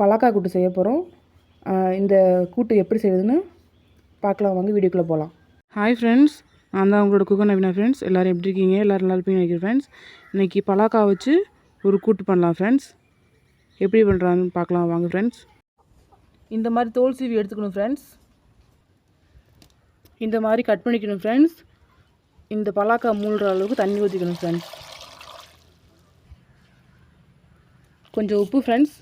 பலாக்கா கூட்டு செய்ய போகிறோம் இந்த கூட்டு எப்படி செய்யுதுன்னு பார்க்கலாம் வாங்க வீடியோக்குள்ளே போகலாம் ஹாய் ஃப்ரெண்ட்ஸ் நான் தான் உங்களோட குக்கன் அபினா ஃப்ரெண்ட்ஸ் எல்லோரும் எப்படி இருக்கீங்க? எல்லோரும் நல்லா இருப்பீங்க நினைக்கிறேன் ஃப்ரெண்ட்ஸ் இன்றைக்கி பலாக்கா வச்சு ஒரு கூட்டு பண்ணலாம் ஃப்ரெண்ட்ஸ் எப்படி பண்ணுறாங்கன்னு பார்க்கலாம் வாங்க ஃப்ரெண்ட்ஸ் இந்த மாதிரி தோல் சீவி எடுத்துக்கணும் ஃப்ரெண்ட்ஸ் இந்த மாதிரி கட் பண்ணிக்கணும் ஃப்ரெண்ட்ஸ் இந்த பலாக்கா மூழ்கிற அளவுக்கு தண்ணி ஊற்றிக்கணும் ஃப்ரெண்ட்ஸ் கொஞ்சம் உப்பு ஃப்ரெண்ட்ஸ்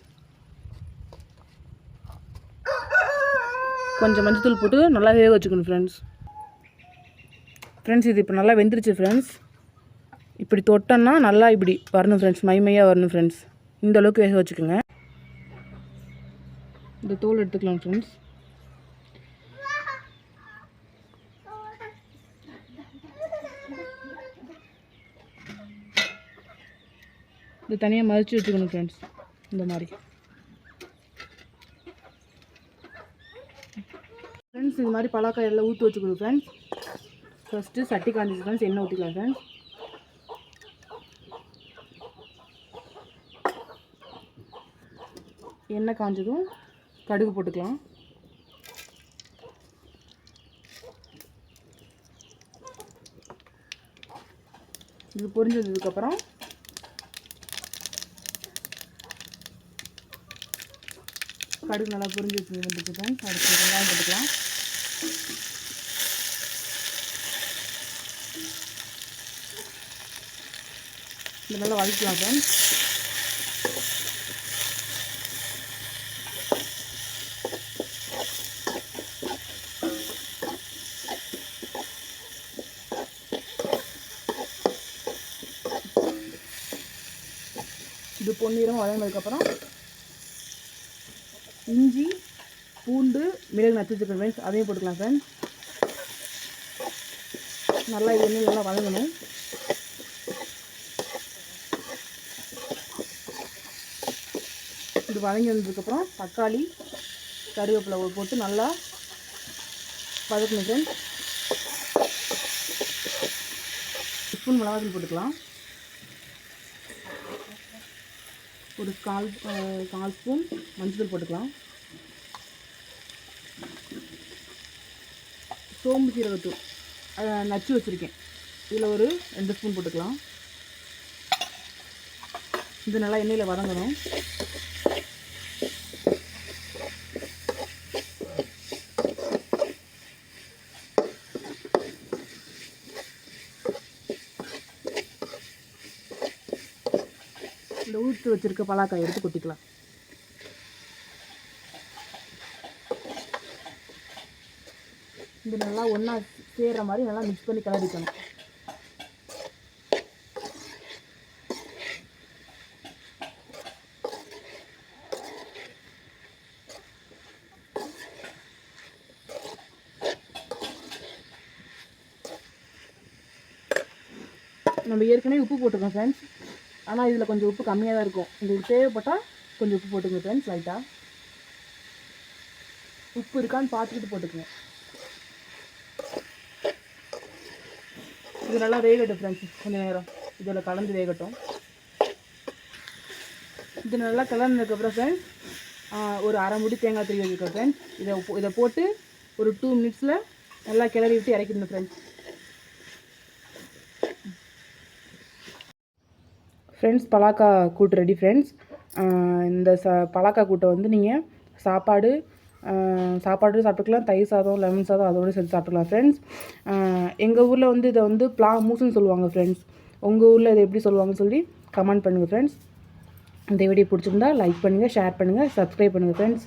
கொஞ்சம் மஞ்சத்தூள் போட்டு நல்லா வேக வச்சுக்கணும் ஃப்ரெண்ட்ஸ் ஃப்ரெண்ட்ஸ் இது இப்போ நல்லா வெந்துருச்சு ஃப்ரெண்ட்ஸ் இப்படி தொட்டோன்னா நல்லா இப்படி வரணும் ஃப்ரெண்ட்ஸ் மைமையாக வரணும் ஃப்ரெண்ட்ஸ் இந்த அளவுக்கு வேக வச்சுக்கோங்க. இந்த தோல் எடுத்துக்கலாம் ஃப்ரெண்ட்ஸ் இது தனியாக மதித்து வச்சுக்கணும் ஃப்ரெண்ட்ஸ் இந்த மாதிரி. ஃப்ரெண்ட்ஸ் இந்த மாதிரி பலாக்காய் எல்லாம் ஊற்றி வச்சுக்கணும் ஃப்ரெண்ட்ஸ் ஃபஸ்ட்டு சட்டி காஞ்சிச்சு ஃப்ரெண்ட்ஸ் எண்ணெய் ஊற்றிக்கலாம் ஃப்ரெண்ட்ஸ் எண்ணெய் காஞ்சதும் கடுகு போட்டுக்கலாம். இது பொரிஞ்சதுக்கப்புறம் கடுகு நல்லா பொரிஞ்சு வச்சு வந்துட்டு அடுத்து வெங்காயம் போட்டுக்கலாம். இது நல்லா வதக்கலாம் ஃப்ரெண்ட்ஸ் இது பொன்னிறமாக வதங்கினதுக்கப்புறம் இஞ்சி பூண்டு மிளகு நச்சு வச்சுருக்கேன் ஃப்ரெண்ட்ஸ் அதையும் போட்டுக்கலாம் ஃப்ரெண்ட்ஸ் நல்லா இது எண்ணெய் நல்லா வதங்கணும். இது வதங்கி வந்ததுக்கப்புறம் தக்காளி கருவேப்பிலை போட்டு நல்லா வதக்கணும் ஃப்ரெண்ட்ஸ் ஸ்பூன் மிளகாத்தூள் போட்டுக்கலாம். ஒரு கால் கால் ஸ்பூன் மஞ்சள் போட்டுக்கலாம். சோம்பு சீரகத்தூள். அதை நச்சு வச்சுருக்கேன். இதில் ஒரு ரெண்டு ஸ்பூன் போட்டுக்கலாம். இது நல்லா எண்ணெயில் வதங்கணும். இந்த ஊற்று வச்சுருக்க பலாக்காய் எடுத்து கொட்டிக்கலாம். இது நல்லா ஒன்றா சேர்கிற மாதிரி நல்லா மிக்ஸ் பண்ணி கிளறிக்கணும் நம்ம ஏற்கனவே உப்பு போட்டுக்கோம் ஃப்ரெண்ட்ஸ் ஆனால் இதில் கொஞ்சம் உப்பு கம்மியாக தான் இருக்கும். உங்களுக்கு தேவைப்பட்டால் கொஞ்சம் உப்பு போட்டுக்கோங்க ஃப்ரெண்ட்ஸ் லைட்டாக உப்பு இருக்கான்னு பார்த்துக்கிட்டு போட்டுக்கோங்க. இது நல்லா வேகட்டும் ஃப்ரெண்ட்ஸ் கொஞ்சம் நேரம். இதில் கலந்து வேகட்டும். இது நல்லா கலந்ததுக்கப்புறம் ஃப்ரெண்ட்ஸ் ஒரு அரை முடி தேங்காய் திருவி வச்சுருக்கோம் ஃப்ரெண்ட்ஸ் இதை இதை போட்டு ஒரு டூ மினிட்ஸில் நல்லா கிளறி விட்டு இறக்கிடணும் ஃப்ரெண்ட்ஸ் ஃப்ரெண்ட்ஸ் பலாக்கா கூட்டு ரெடி ஃப்ரெண்ட்ஸ் இந்த ச பலாக்கா கூட்டை வந்து நீங்கள் சாப்பாடு சாப்பாடு சாப்பிட்டுக்கலாம். தயிர் சாதம் லெமன் சாதம் அதோடு சேர்த்து சாப்பிட்டுக்கலாம் ஃப்ரெண்ட்ஸ் எங்கள் ஊரில் வந்து இதை வந்து பிளா மூசுன்னு சொல்லுவாங்க ஃப்ரெண்ட்ஸ் உங்கள் ஊரில் இதை எப்படி சொல்லுவாங்கன்னு சொல்லி கமெண்ட் பண்ணுங்கள் ஃப்ரெண்ட்ஸ் இந்த வீடியோ பிடிச்சிருந்தா லைக் பண்ணுங்கள் ஷேர் பண்ணுங்கள் சப்ஸ்கிரைப் பண்ணுங்கள் ஃப்ரெண்ட்ஸ்